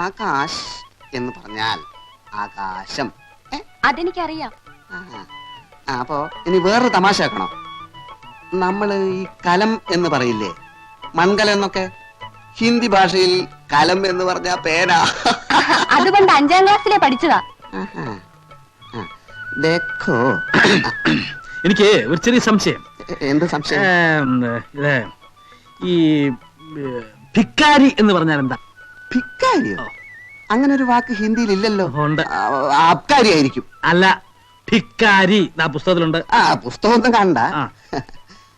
ആകാശ് എന്ന് പറഞ്ഞാൽ ആകാശം? അതെനിക്കറിയാം. അപ്പോ ഇനി വേറൊരു തമാശ ആക്കണോ നമ്മൾ ഈ കലം എന്ന് പറയില്ലേ? മൺകലം എന്നൊക്കെ? ഹിന്ദി ഭാഷയിൽ കലം എന്ന് പറഞ്ഞ പേന അതുകൊണ്ട് അഞ്ചാം ക്ലാസ്സിലെ പഠിച്ചതാ. എനിക്ക് ഒരു ചെറിയ സംശയം. എന്ത് സംശയം? ഈ ഭിക്കാരി എന്ന് പറഞ്ഞാൽ എന്താ? ഭിക്കാരിയോ. അങ്ങനെ ഒരു വാക്ക് ഹിന്ദിയിൽ ഇല്ലല്ലോ ഉണ്ട് ആയിരിക്കും അല്ല ഭിക്കാരി ആ പുസ്തകത്തിലുണ്ട്. ആ പുസ്തകം ഒന്നും കണ്ട. ആ.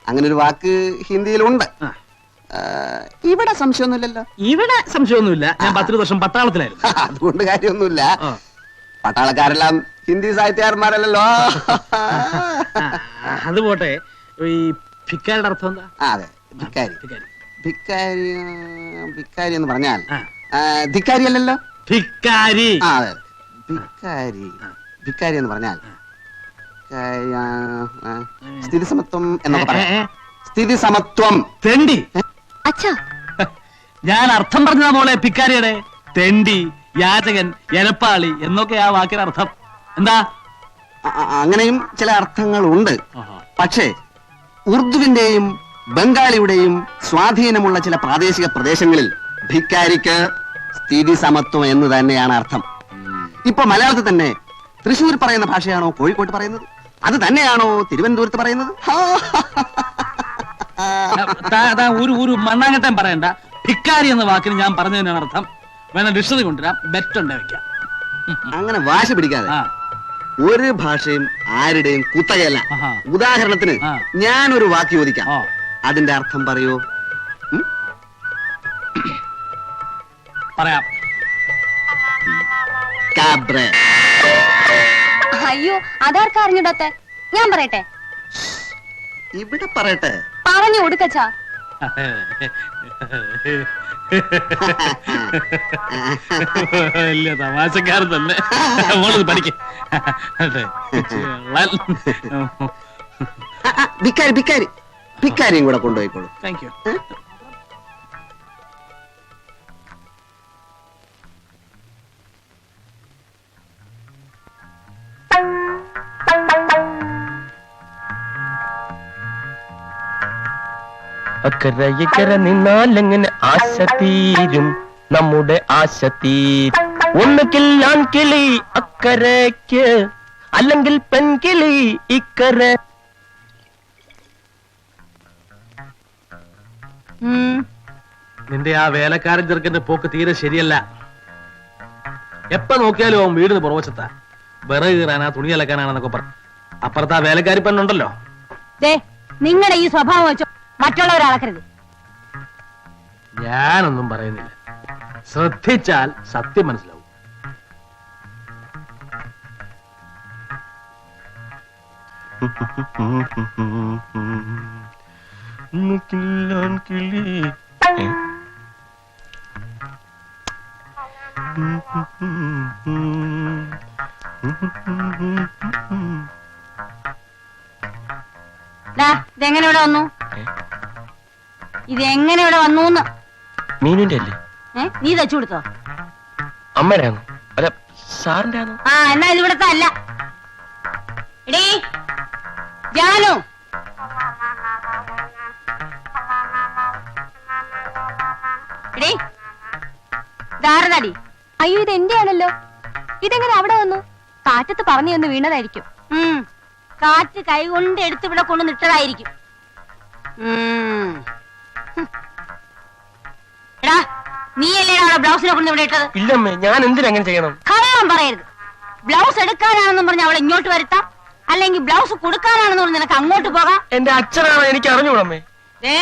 അങ്ങനെ ഒരു വാക്ക് ഹിന്ദിയിലുണ്ട്. ആ. ആ, ഇവിടെ സംശയമൊന്നുമില്ലല്ലോ. ഇവിടെ സംശയമൊന്നുമില്ല. ഞാൻ പത്തിരു വർഷം പട്ടാളത്തിലായിരുന്നു. അതുകൊണ്ട് കാര്യമൊന്നുമില്ല. ആ. പട്ടാളക്കാരെല്ലാം ഹിന്ദി സാഹിത്യകാരന്മാരല്ലോ ആ, അത് പോട്ടെ. ഈ ഭിക്കാരിയുടെ അർത്ഥം എന്താ? ആ, അതെ. ഭിക്കാരി. ഭിക്കാരി. ഭിക്കാരി ആ, ഭിക്കാരി എന്ന് പറഞ്ഞാൽ ആ. ധിക്കാരി അല്ലല്ലോ? ധിക്കാരി. ആ അതെ ഭിക്കാരി ഭിക്കാരി എന്ന് പറഞ്ഞാൽ സ്ഥിതി സമത്വം എന്നൊക്കെ പറയാം. സ്ഥിതി സമത്വം. തെണ്ടി. അച്ഛാ. ഞാൻ അർത്ഥം പറഞ്ഞതാ മോളെ ഭിക്കാരിയുടെ. തെണ്ടി യാചകൻ എലപ്പാളി എന്നൊക്കെ ആ വാക്കിന് അർത്ഥം. എന്താ? അങ്ങനെയും ചില അർത്ഥങ്ങൾ ഉണ്ട് പക്ഷേ ഉറുദുവിന്റെയും ബംഗാളിയുടെയും സ്വാധീനമുള്ള ചില പ്രാദേശിക പ്രദേശങ്ങളിൽ ഭിക്കാരിക്ക് സ്ഥിതി സമത്വം എന്ന് തന്നെയാണ് അർത്ഥം. ഇപ്പൊ മലയാളത്തിൽ തന്നെ തൃശ്ശൂർ പറയുന്ന ഭാഷയാണോ കോഴിക്കോട്ട് പറയുന്നത്? അത് തന്നെയാണോ തിരുവനന്തപുരത്ത് പറയുന്നത്? ഒരു ഒരു മണ്ണാങ്കട്ടം പറയണ്ട. ഭിക്കാരി എന്ന വാക്കിന് ഞാൻ പറഞ്ഞതിനാണ് അർത്ഥം. വേണം ഡിക്ഷണറി കൊണ്ടുവരാം. ബെറ്റ് ഉണ്ട് വെക്കാം. അങ്ങനെ വാശ പിടിക്കാതെ ഒരു ഭാഷയും ആരുടെയും കുത്തകയല്ല. ഉദാഹരണത്തിന്. ഞാൻ ഒരു വാക്ക് ചോദിക്കാം. അതിന്റെ അർത്ഥം പറയൂ? പറയാം. കാബ്രെ. അയ്യോ അതാർക്കാ അറിഞ്ഞിടത്തെ? ഞാൻ പറയട്ടെ? ഇവിടെ പറയട്ടെ. പറഞ്ഞു കൊടുക്കച്ചാ. വലിയ തമാശക്കാരൻ തന്നെ. മോളത് പഠിക്കും. ഭിക്കാരി ഭിക്കാരി. ഭിക്കാരിയും കൂടെ കൊണ്ടുപോയിക്കോളൂ. താങ്ക് യു അക്കര ഇക്കര നിന്നാലെങ്ങനെ ആശ തീരും. നമ്മുടെ ആശ തീരും. ഒന്നുകിൽ ആൺകിളി അക്കരയ്ക്ക് അല്ലെങ്കിൽ പെൺകിളി ഇക്കര. നിന്റെ ആ വേലക്കാരൻ ചെറുക്കന്റെ പോക്ക് തീരെ ശരിയല്ല. എപ്പ നോക്കിയാലും അവൻ വീടിന് പുറവശത്താ. വിറക് കീറാനാ തുണി അലക്കാനാണെന്നൊക്കെ പറ. അപ്പുറത്ത് ആ വേലക്കാരി പെണ്ണുണ്ടല്ലോ ദേ നിങ്ങളുടെ ഈ സ്വഭാവം വെച്ചോ. മറ്റുള്ളവരെ അളക്കരുത് ഞാനൊന്നും പറയുന്നില്ല. ശ്രദ്ധിച്ചാൽ സത്യം മനസ്സിലാവും. ഇതെങ്ങനെ ഇവിടെ വന്നു? ഇത് എങ്ങനെ ഇവിടെ വന്നു മീനുന്റെ അല്ലേ? നീ തച്ചു കൊടുത്തോ? അമ്മയുടെ ആണോ അല്ല സാറിന്റെ ആണോ ആ എന്നാ ഇത് ഇവിടത്തെ അല്ല. എടീ ജാനു എടീ ധാരണടി അയ്യോ ഇത് എന്റെ ആണല്ലോ ഇതെങ്ങനെ അവിടെ വന്നു? കാറ്റത്ത് പറഞ്ഞു വന്ന് വീണതായിരിക്കും. കാറ്റ് കൈകൊണ്ട് എടുത്ത് ഇവിടെ കൊണ്ടു നിട്ടതായിരിക്കും. എടാ നീയല്ലേ അവിടെ ബ്ലൗസിനെ കൊണ്ട് ഇവിടെ ഇട്ടത്? ഇല്ലമ്മേ ഞാൻ എന്തിനങ്ങനെ ചെയ്യണം? കള്ളം പറയരുത്. ബ്ലൗസ് എടുക്കാനാണെന്നും പറഞ്ഞ് അവളെ ഇങ്ങോട്ട് വരുത്താം. അല്ലെങ്കിൽ ബ്ലൗസ് കൊടുക്കാനാണെന്ന് പറഞ്ഞ് നിനക്ക് അങ്ങോട്ട് പോകാം. എന്റെ അച്ഛനാണ് എനിക്ക് അറിഞ്ഞൂടമ്മേ ഏ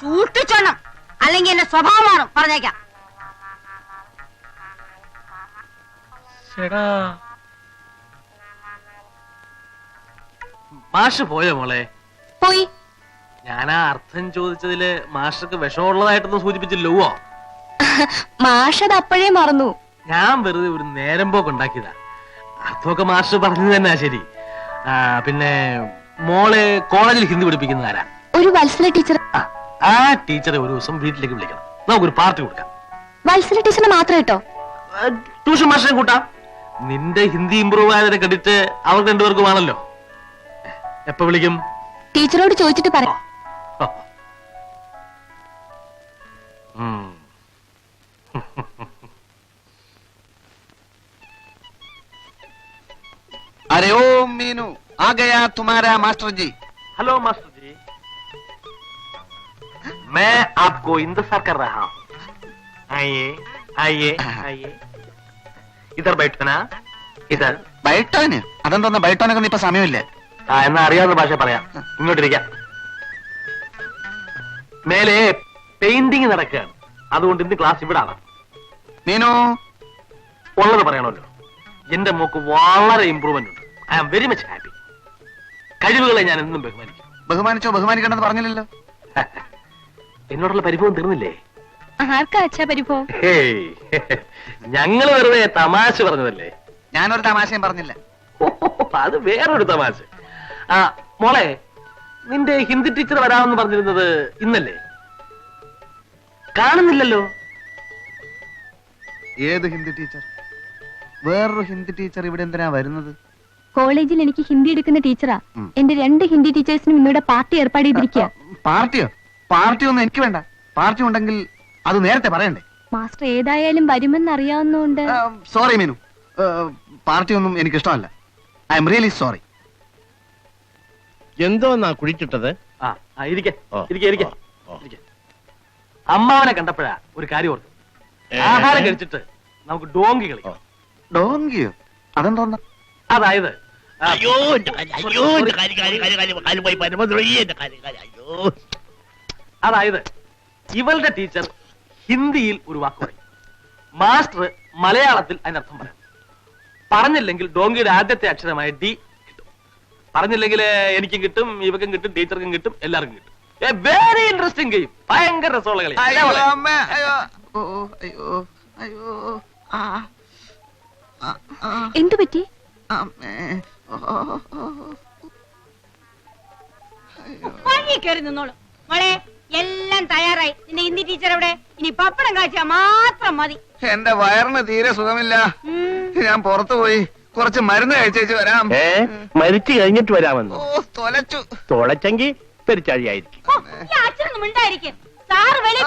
സൂക്ഷിച്ചോണം അല്ലെങ്കിൽ എന്റെ സ്വഭാവമാണ് പറഞ്ഞേക്കാം. ചേടാ. മാഷ് പോയോ മോളെ? പോയി. ഞാൻ ആ അർത്ഥം ചോദിച്ചതിൽ മാഷക്ക് വിഷമുള്ളതായിട്ടൊന്നും സൂചിപ്പിച്ചില്ലോ മാഷത് അപ്പോഴേ മറന്നു. ഞാൻ വെറുതെ ഒരു നേരം പോക്ക് ഉണ്ടാക്കിയതാ. അർത്ഥമൊക്കെ മാഷ് പറഞ്ഞു തന്നെയാ ശരി. പിന്നെ മോളെ കോളേജിൽ ഹിന്ദി പഠിപ്പിക്കുന്ന ആരാ ഒരു വത്സല ടീച്ചർ ആ, ആ ടീച്ചറെ ഒരു ദിവസം വീട്ടിലേക്ക് വിളിക്കണം. നമുക്കൊരു പാർട്ടി കൊടുക്കാം. വത്സല ടീച്ചറിനെ മാത്രം കേട്ടോ ട്യൂഷൻ മാഷിനെ കൂട്ടാം. നിന്റെ ഹിന്ദി ഇമ്പ്രൂവ് ആയതിനെ കണ്ടിട്ട് അവർക്ക് രണ്ടുപേർക്കുമാണല്ലോ എപ്പോ വിളിക്കും? ടീച്ചറോട് ചോദിച്ചിട്ട് പറയാം अरे ओ मीनू आ गया तुम्हारा master ji hello master ji मैं आपको इंतजार कर रहा हूँ आइए आइए आइए इधर बैठना इधर ബൈട്ടോന് അതെന്തോന്ന് ബൈട്ടോനൊക്കെ ഇപ്പൊ സമയമില്ല ആ എന്നാ അറിയാവുന്ന ഭാഷ പറയാം ഇങ്ങോട്ടിരിക്കാം മേലെ പെയിന്റിങ് നടക്കുകയാണ്. അതുകൊണ്ട് ഇന്ന് ക്ലാസ് ഇവിടെ ആണ് നീനോ? ഉള്ളത് പറയണമല്ലോ. എന്റെ മോക്ക് വളരെ ഇമ്പ്രൂവ്മെന്റ് ഉണ്ട്. I am very much happy കഴിവുകളെ ഞാൻ എന്നും ബഹുമാനിക്കും. ബഹുമാനിച്ചോ? ബഹുമാനിക്കണ്ടെന്ന് പറഞ്ഞില്ലല്ലോ. എന്നോടുള്ള പരിഭവം തീർന്നില്ലേ? ആർക്കാ അച്ഛാ പരിഭവം? ഹേയ് ഞങ്ങൾ വെറുതെ തമാശ പറഞ്ഞതല്ലേ? ഞാനൊരു തമാശയും പറഞ്ഞില്ല. ഓ, അത് വേറൊരു തമാശ. ആ മോളെ നിന്റെ ഹിന്ദി ടീച്ചർ വരാമെന്ന് പറഞ്ഞിരുന്നത് ഇന്നല്ലേ? കാണുന്നില്ലല്ലോ. ഏത് ഹിന്ദി ടീച്ചർ? വേറൊരു ഹിന്ദി ടീച്ചർ ഇവിടെ എന്തിനാ വരുന്നത്? കോളേജിൽ എനിക്ക് ഹിന്ദി എടുക്കുന്ന ടീച്ചറാ. എന്റെ രണ്ട് ഹിന്ദി ടീച്ചേഴ്സിനും ഇന്നിവിടെ പാർട്ടി ഏർപ്പാട് ചെയ്തിരിക്കുക പാർട്ടിയോ? പാർട്ടി ഒന്നും എനിക്ക് വേണ്ട. പാർട്ടി ഉണ്ടെങ്കിൽ അത് നേരത്തെ പറയണ്ടേ. മാസ്റ്റർ ഏതായാലും വരുമെന്ന് അറിയാവുന്നതുകൊണ്ട് സോറി മീനു. പാർട്ടി ഒന്നും എനിക്ക് ഇഷ്ടമല്ല ഐ എം റിയലി സോറി എന്തോന്നാ കുഴിച്ചിട്ടത്? ആ ആ, ഇരിക്കേ ഇരിക്കേ ഇരിക്കേ. ഇരിക്കെ. അമ്മാവനെ കണ്ടപ്പോഴാ ഒരു കാര്യം ഓർത്തു. ആഹാരം കഴിച്ചിട്ട് നമുക്ക് ഡോങ്കി കളിക്കാം. ഡോങ്കിയോ? അതെന്തോന്ന അതായത് ആ, അയ്യോ എന്റെ കാൽ, അയ്യോ എന്റെ കാൽ, കാൽ, കാൽ, കാൽ, കാൽ പോയി പരമദ്രോഹി, എന്റെ കാൽ, കാൽ, അയ്യോ. അതായത് ഇവളുടെ ടീച്ചർ ഹിന്ദിയിൽ ഒരു വാക്ക് പറയും. മാസ്റ്റർ മലയാളത്തിൽ അതിനർത്ഥം പറയാം. പറഞ്ഞില്ലെങ്കിൽ ഡോങ്കിയുടെ ആദ്യത്തെ അക്ഷരമായ ഡി കിട്ടും. പറഞ്ഞില്ലെങ്കിൽ എനിക്കും കിട്ടും ഇവക്കും കിട്ടും ടീച്ചർക്കും കിട്ടും എല്ലാവർക്കും കിട്ടും. വെരി ഇൻട്രസ്റ്റിംഗ് ഗെയിം ഭയങ്കര രസമുള്ള കളി. അയ്യോ അല്ലേ മോളെ? അമ്മ അയ്യോ. ഓ അയ്യോ അയ്യോ. ആ ആ, ആ, എന്തു പറ്റി. പഴി കയറി നിന്നോളൂ. മോളെ എല്ലാം തയ്യാറായി. നിന്റെ ഹിന്ദി ടീച്ചർ എവിടെ? ഇനി പപ്പടം കാഴ്ച മാത്രം മതി. എന്റെ വയറിന് തീരെ സുഖമില്ല. ഉം. ഞാൻ പുറത്തു പോയി. കുറച്ച് മരുന്ന് കഴിച്ചേച്ച് വരാം. ഏ മരിച്ചു കഴിഞ്ഞിട്ട് വരാമെന്നോ? ഓ തൊലച്ചു. തുളച്ചെങ്കി പെരിച്ചാഴിയായിരിക്കും. മിണ്ടായിരിക്കും. സാറ് വെളി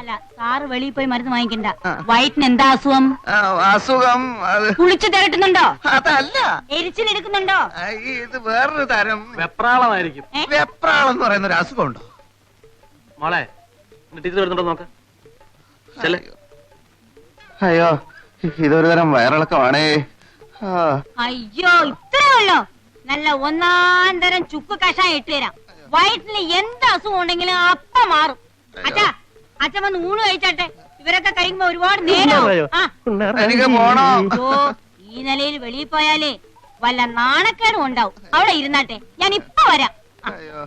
അല്ല സാറ് വെളിയിൽ പോയി മരുന്ന് വാങ്ങിക്കണ്ട. ആ. വയറ്റിന് എന്താ അസുഖം? ആ, അസുഖം അത് കുളിച്ചു തിരട്ടുന്നുണ്ടോ? അതല്ല. എരിച്ചിലെടുക്കുന്നുണ്ടോ ഇത് വേറൊരു തരം വെപ്രാളമായിരിക്കും. വെപ്രാളം എന്ന് പറയുന്ന ഒരു അസുഖമുണ്ടോ? മോളെ ടീച്ചർ വരുന്നുണ്ടോ നോക്ക്. ചെല്ലേ. അയ്യോ ഇതൊരു തരം വയറിളക്കമാണേ. ആ, അയ്യോ ഇത്രേ ഉള്ളോ? നല്ല ഒന്നാം തരം ചുക്ക് കഷായം ഇട്ട് വയറ്റിന് എന്ത് അസുഖം ഉണ്ടെങ്കിലും അപ്പ മാറും. അച്ഛാ അച്ഛൻ വന്ന് ഊണ് കഴിച്ചാട്ടെ. ഇവരൊക്കെ കഴിക്കുമ്പോ ഒരുപാട് നേരം ആ. എനിക്ക് പോണോ? അയ്യോ ഈ നിലയിൽ വെളിയിൽ പോയാലേ വല്ല നാണക്കേടും ഉണ്ടാവും. അവിടെ ഇരുന്നാട്ടെ. ഞാൻ ഇപ്പൊ വരാം. ആ, അയ്യോ.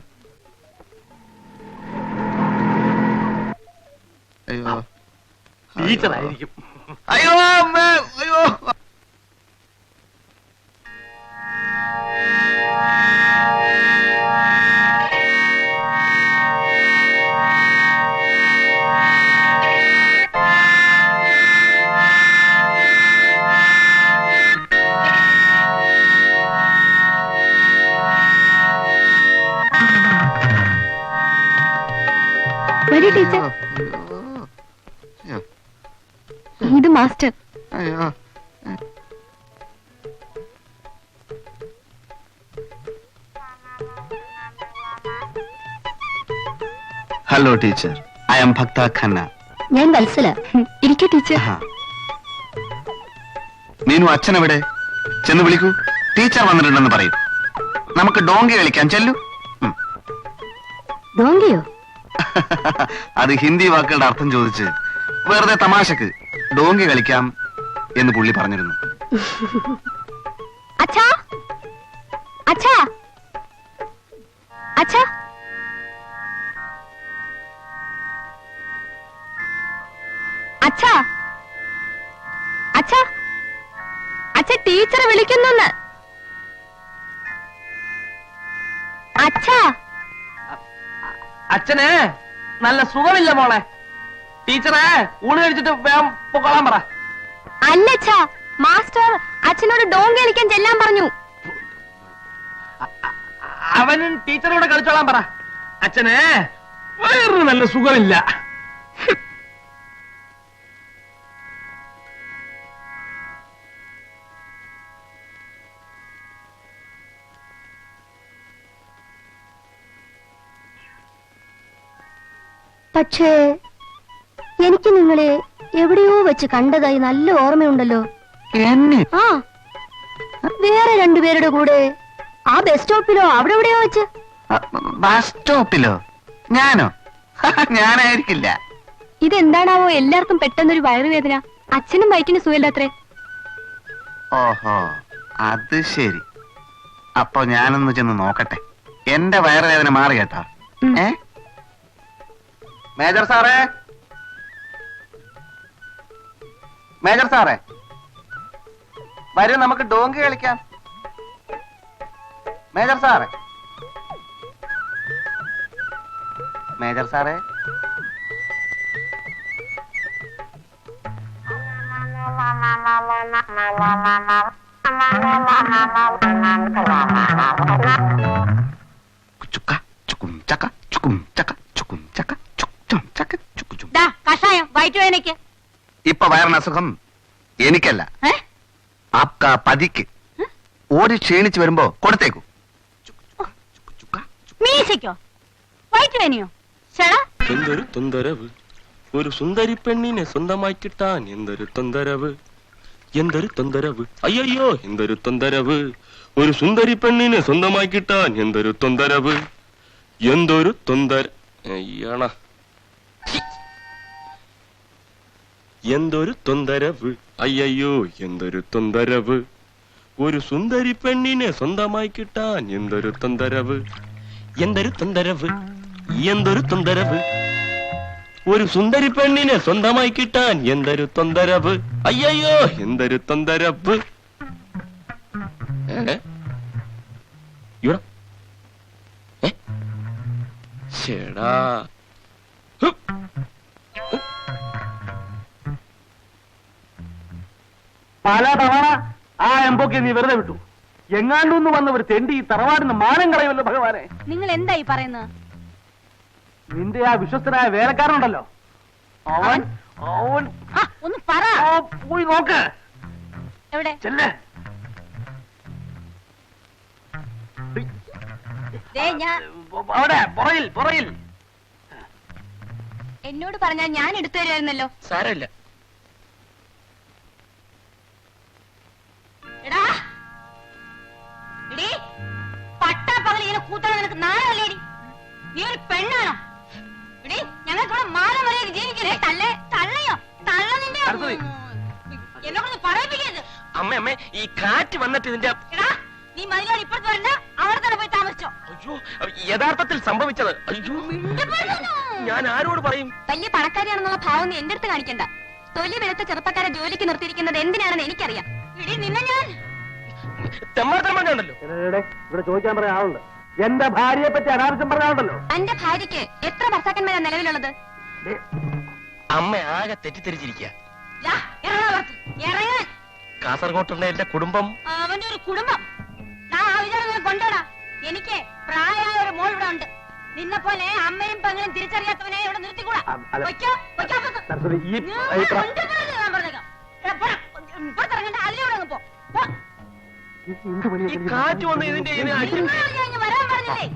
ആയിരിക്കും അയ്യോ അമ്മേ. അയ്യോ. വരൂ ടീച്ചർ? ഇത് master. Hello teacher I am Bhakta Khanna ഞാൻ വത്സല. ഇരിക്കൂ ടീച്ചർ. മീനു അച്ഛനെവിടെ ചെന്ന് വിളിക്കൂ. ടീച്ചർ വന്നിട്ടുണ്ടെന്ന് പറയും. നമുക്ക് ഡോങ്കി കളിക്കാൻ ചെല്ലു. ഡോങ്കിയോ? അത് ഹിന്ദി വാക്കുകളുടെ അർത്ഥം ചോദിച്ച് വെറുതെ തമാശക്ക് ഡോങ്കി കളിക്കാം എന്ന് പുള്ളി പറഞ്ഞിരുന്നു. അച്ഛാ? അച്ഛാ? അച്ഛാ? അച്ഛാ? അച്ഛാ? അച്ഛ ടീച്ചറെ വിളിക്കുന്നെന്ന്. അച്ഛാ? അച്ഛന് നല്ല സുഖമില്ല മോളെ. ടീച്ചറെ ഊണ് കഴിച്ചിട്ട് വേഗം പൊക്കോളാൻ പറ. അല്ലച്ഛാ മാസ്റ്റർ അച്ഛനോട് ഡോങ് കളിക്കാൻ ചെല്ലാൻ പറഞ്ഞു. അവനും ടീച്ചറോട് കളിച്ചോളാൻ പറ. അച്ഛനെ വേറൊരു നല്ല സുഖമില്ല. പക്ഷേ എനിക്ക് നിങ്ങളെ എവിടെയോ വെച്ച് കണ്ടതായി നല്ല ഓർമ്മയുണ്ടല്ലോ. എന്നെ? ആ വേറെ രണ്ടുപേരുടെ കൂടെ ആ ബസ് സ്റ്റോപ്പിലോ അവിടെ എവിടെയോ വെച്ച്. ബസ് സ്റ്റോപ്പിലോ? ഞാനോ? ഞാനായിരിക്കില്ല. ഇതെന്താണാവോ എല്ലാവർക്കും പെട്ടെന്നൊരു വയറുവേദന. അച്ഛനും വയറ്റിന് സുഖമില്ലാത്രേ. ഓഹോ അത് ശരി. അപ്പൊ ഞാനൊന്ന് ചെന്ന് നോക്കട്ടെ. എന്റെ വയറുവേദന മാറി കേട്ടോ. ഏ? മേജർ സാറേ? മേജർ സാറേ വരും നമുക്ക് ഡോങ്കി കളിക്കാം. മേജർ സാറേ. മേജർ സാറേ. ചുക്ക ചുക്കും ചക്ക ചുക്കും ചക്ക ചുക്കും ചക്ക ചുക്കും ചക്ക ചുക്കു ചും ദാ കഷായം വയറ്റുവേദനയ്ക്ക് ഇപ്പൊ വയറിന് അസുഖം എനിക്കല്ല? ആപ്ക പതിക്ക്. ഓടി ക്ഷീണിച്ചു വരുമ്പോ കൊടുത്തേക്കു. മീശയ്ക്കോ? വയറ്റുവേദനയോ ചേടാ എന്തൊരു തൊന്തരവ്. ഒരു സുന്ദരി പെണ്ണിനെ സ്വന്തമായി കിട്ടാൻ എന്തൊരു തൊന്തരവ്. എന്തൊരു തൊന്തരവ്. അയ്യോ എന്തൊരു തൊന്തരവ്. ഒരു സുന്ദരി പെണ്ണിനെ സ്വന്തമായി കിട്ടാൻ എന്തൊരു തൊന്തരവ്. എന്തൊരു തൊന്തര അയ്യണ എന്തൊരു തൊന്തരവ് അയ്യോ എന്തൊരു തൊന്തരവ് ഒരു സുന്ദരി പെണ്ണിനെ സ്വന്തമായി കിട്ടാൻ എന്തൊരു തൊന്തരവ് എന്തൊരു തൊന്തരവ് എന്തൊരു തൊന്തരവ് ഒരു സുന്ദരി പെണ്ണിനെ സ്വന്തമായി കിട്ടാൻ എന്തൊരു തൊന്തരവ് അയ്യോ എന്തൊരു തൊന്തരവ് ഏ? പല തവണ ആ എംബോക്ക് നീ വെറുതെ വിട്ടു. എങ്ങാണ്ടൊന്ന് വന്ന ഒരു തെണ്ടി ഈ തറവാടിന് മാനം കളയുമല്ലോ ഭഗവാനെ. നിങ്ങൾ എന്തായി പറയുന്നത്? നിന്റെ ആ വിശ്വസ്തനായ വേലക്കാരനുണ്ടല്ലോ. അവൻ അവൻ ആ, ഒന്ന് പറ. ആ, പോയി നോക്ക്. എവിടെ? ചെല്ലേ. ദേ ഞാൻ അവിടെ പുറയിൽ പുറയിൽ. എന്നോട് പറഞ്ഞാൽ ഞാൻ എടുത്തു തരുമായിരുന്നല്ലോ. സാരമില്ല. നീ ഒരു പെണ്ണാണോ. എടീ ഞങ്ങൾക്ക് മാനം വരെ ജീവിക്കില്ലേ തള്ളേ തള്ളയോ? തള്ള നിന്റെ അടുത്തത്. എന്നെ കൊണ്ട് പറയിപ്പിക്കരുത്. അമ്മ അമ്മേ ഈ കാറ്റ് വന്നിട്ട് ഇതിന്റെ എടാ നീ മതിലോട് ഇപ്പുറത്ത് വരണ്ട. അവിടെ തന്നെ പോയി താമസിച്ചോ. അയ്യോ യഥാർത്ഥത്തിൽ സംഭവിച്ചത്. അയ്യോ ഞാൻ ആരോട് പറയും? വലിയ പണക്കാരിയാണെന്നുള്ള ഭാവം നീ എന്റെ അടുത്ത് കാണിക്കണ്ട. തൊലി വെളുത്ത ചെറുപ്പക്കാരെ ജോലിക്ക് നിർത്തിയിരിക്കുന്നത് എന്തിനാണെന്ന് എനിക്കറിയാം. ഇടി നിന്നെ ഞാൻ തെമ്മാർത്തം തെമ്മാണ്ടല്ലോ ഇവിടെ ചോദിക്കാൻ പറയാൻ ആളുണ്ട്. എന്റെ ഭാര്യയെ പറ്റി അനാവശ്യം പറഞ്ഞാണ്ടല്ലോ എന്റെ ഭാര്യയ്ക്ക് എത്ര ഭർത്താക്കന്മാരാണ് നിലവിലുള്ളത് അമ്മ ആകെ തെറ്റിദ്ധരിച്ചിരിക്കുക കാസർകോട്ടുള്ള കാസർഗോട്ടുള്ള എന്റെ കുടുംബം അവന്റെ ഒരു കുടുംബം കൊണ്ടോടാ എനിക്ക് പ്രായമായ ഒരു മോൾ ഇവിടെ ഉണ്ട് നിന്നെ പോലെ അമ്മയും പെങ്ങളും തിരിച്ചറിയാത്തവനെ ഇവിടെ നിർത്തിക്കൂടാ. അതിലൂടെ പോ. പോ. കാറ്റ് വന്ന് ഇതിന്റെ Hey!